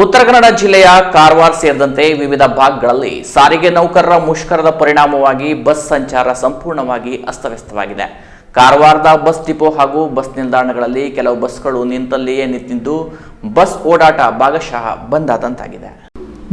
ಉತ್ತರ ಕನ್ನಡ ಜಿಲ್ಲೆಯ ಕಾರವಾರ ಸೇರಿದಂತೆ ವಿವಿಧ ಭಾಗಗಳಲ್ಲಿ ಸಾರಿಗೆ ನೌಕರರ ಮುಷ್ಕರದ ಪರಿಣಾಮವಾಗಿ ಬಸ್ ಸಂಚಾರ ಸಂಪೂರ್ಣವಾಗಿ ಅಸ್ತವ್ಯಸ್ತವಾಗಿದೆ. ಕಾರವಾರದ ಬಸ್ ಡಿಪೋ ಹಾಗೂ ಬಸ್ ನಿಲ್ದಾಣಗಳಲ್ಲಿ ಕೆಲವು ಬಸ್ಗಳು ನಿಂತಲ್ಲಿಯೇ ನಿಂತಿದ್ದು, ಬಸ್ ಓಡಾಟ ಭಾಗಶಃ ಬಂದಾದಂತಾಗಿದೆ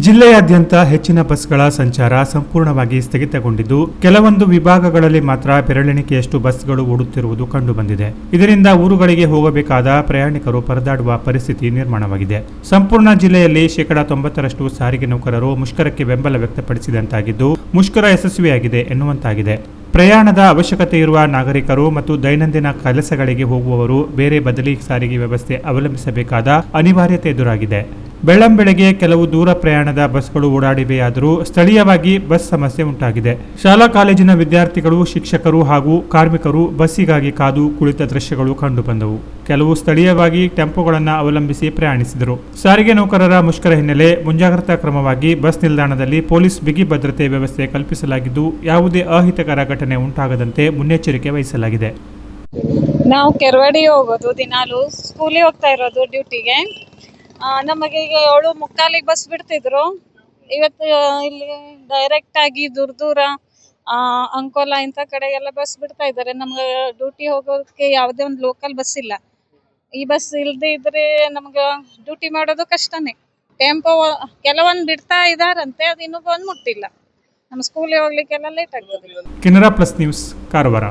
ಜಿಲ್ಲೆಯಾದ್ಯಂತ ಹೆಚ್ಚಿನ ಬಸ್ಗಳ ಸಂಚಾರ ಸಂಪೂರ್ಣವಾಗಿ ಸ್ಥಗಿತಗೊಂಡಿದ್ದು, ಕೆಲವೊಂದು ವಿಭಾಗಗಳಲ್ಲಿ ಮಾತ್ರ ಬೆರಳೆಣಿಕೆಯಷ್ಟು ಬಸ್ಗಳು ಓಡುತ್ತಿರುವುದು ಕಂಡುಬಂದಿದೆ. ಇದರಿಂದ ಊರುಗಳಿಗೆ ಹೋಗಬೇಕಾದ ಪ್ರಯಾಣಿಕರು ಪರದಾಡುವ ಪರಿಸ್ಥಿತಿ ನಿರ್ಮಾಣವಾಗಿದೆ. ಸಂಪೂರ್ಣ ಜಿಲ್ಲೆಯಲ್ಲಿ ಶೇಕಡಾ ತೊಂಬತ್ತರಷ್ಟು ಸಾರಿಗೆ ನೌಕರರು ಮುಷ್ಕರಕ್ಕೆ ಬೆಂಬಲ ವ್ಯಕ್ತಪಡಿಸಿದಂತಾಗಿದ್ದು, ಮುಷ್ಕರ ಯಶಸ್ವಿಯಾಗಿದೆ ಎನ್ನುವಂತಾಗಿದೆ. ಪ್ರಯಾಣದ ಅವಶ್ಯಕತೆ ಇರುವ ನಾಗರಿಕರು ಮತ್ತು ದೈನಂದಿನ ಕೆಲಸಗಳಿಗೆ ಹೋಗುವವರು ಬೇರೆ ಬದಲಿ ಸಾರಿಗೆ ವ್ಯವಸ್ಥೆ ಅವಲಂಬಿಸಬೇಕಾದ ಅನಿವಾರ್ಯತೆ ಎದುರಾಗಿದೆ. ಬೆಳ್ಳಂಬೆಳಗ್ಗೆ ಕೆಲವು ದೂರ ಪ್ರಯಾಣದ ಬಸ್ಗಳು ಓಡಾಡಿವೆಯಾದರೂ ಸ್ಥಳೀಯವಾಗಿ ಬಸ್ ಸಮಸ್ಯೆ ಉಂಟಾಗಿದೆ. ಶಾಲಾ ಕಾಲೇಜಿನ ವಿದ್ಯಾರ್ಥಿಗಳು, ಶಿಕ್ಷಕರು ಹಾಗೂ ಕಾರ್ಮಿಕರು ಬಸ್ಸಿಗಾಗಿ ಕಾದು ಕುಳಿತ ದೃಶ್ಯಗಳು ಕಂಡುಬಂದವು. ಕೆಲವು ಸ್ಥಳೀಯವಾಗಿ ಟೆಂಪೋಗಳನ್ನು ಅವಲಂಬಿಸಿ ಪ್ರಯಾಣಿಸಿದರು. ಸಾರಿಗೆ ನೌಕರರ ಮುಷ್ಕರ ಹಿನ್ನೆಲೆ ಮುಂಜಾಗ್ರತಾ ಕ್ರಮವಾಗಿ ಬಸ್ ನಿಲ್ದಾಣದಲ್ಲಿ ಪೊಲೀಸ್ ಬಿಗಿ ಭದ್ರತೆ ವ್ಯವಸ್ಥೆ ಕಲ್ಪಿಸಲಾಗಿದ್ದು, ಯಾವುದೇ ಅಹಿತಕರ ಘಟನೆ ಉಂಟಾಗದಂತೆ ಮುನ್ನೆಚ್ಚರಿಕೆ ವಹಿಸಲಾಗಿದೆ. ನಾವು ಕೆರವಾಡಿ ಹೋಗೋದು, ದಿನಾಲು ಸ್ಕೂಲಿಗೆ ಹೋಗ್ತಾ ಇರೋದು ಡ್ಯೂಟಿಗೆ. ನಮಗೆ ಈಗ ಏಳು ಮುಕ್ಕಾಲಿಗೆ ಬಸ್ ಬಿಡ್ತಿದ್ರು. ಇವತ್ತು ಇಲ್ಲಿ ಡೈರೆಕ್ಟ್ ಆಗಿ ದೂರ ದೂರ ಅಂಕೋಲ ಇಂಥ ಎಲ್ಲ ಬಸ್ ಬಿಡ್ತಾ ಇದ್ದಾರೆ ನಮ್ಗೆ ಡ್ಯೂಟಿ ಹೋಗೋದಕ್ಕೆ ಯಾವುದೇ ಒಂದು ಲೋಕಲ್ ಬಸ್ ಇಲ್ಲ. ಈ ಬಸ್ ಇಲ್ಲದೆ ಇದ್ರೆ ನಮ್ಗೆ ಡ್ಯೂಟಿ ಮಾಡೋದು ಕಷ್ಟನೇ. ಟೆಂಪೋ ಕೆಲವೊಂದು ಬಿಡ್ತಾ ಇದಾರಂತೆ, ಅದು ಇನ್ನೂ ಬಂದು ಮುಟ್ಟಿಲ್ಲ ನಮ್ಮ ಸ್ಕೂಲಿಗೆ ಹೋಗ್ಲಿಕ್ಕೆಲ್ಲ ಲೇಟ್ ಆಗ್ತದೆ. Canara plus news, Karwar.